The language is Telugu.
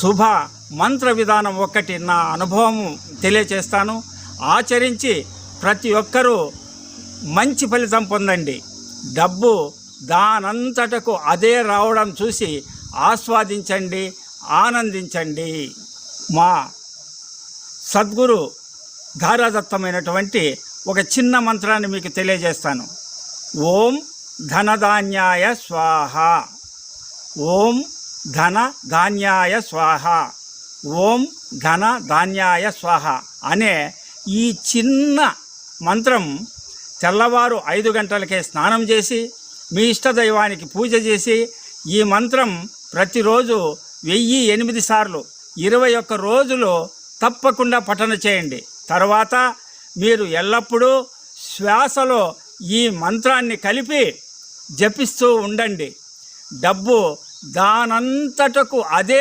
శుభ మంత్ర విధానం ఒక్కటి నా అనుభవం తెలియచేస్తాను. ఆచరించి ప్రతి ఒక్కరూ మంచి ఫలితం పొందండి. డబ్బు దానంతటకు అదే రావడం చూసి ఆస్వాదించండి ఆనందించండి. మా సద్గురు ధారాదత్తమైనటువంటి ఒక చిన్న మంత్రాన్ని మీకు తెలియజేస్తాను. ఓం ధనధాన్యాయ స్వాహ. ఓం ఘన ధాన్యాయ స్వాహ. ఓం ఘన ధాన్యాయ స్వాహ అనే ఈ చిన్న మంత్రం తెల్లవారు ఐదు గంటలకే స్నానం చేసి మీ ఇష్టదైవానికి పూజ చేసి ఈ మంత్రం ప్రతిరోజు వెయ్యి ఎనిమిది సార్లు ఇరవై ఒక్క రోజులు తప్పకుండా పఠన చేయండి. తర్వాత మీరు ఎల్లప్పుడూ శ్వాసలో ఈ మంత్రాన్ని కలిపి జపిస్తూ ఉండండి. డబ్బు దానంతటకు అదే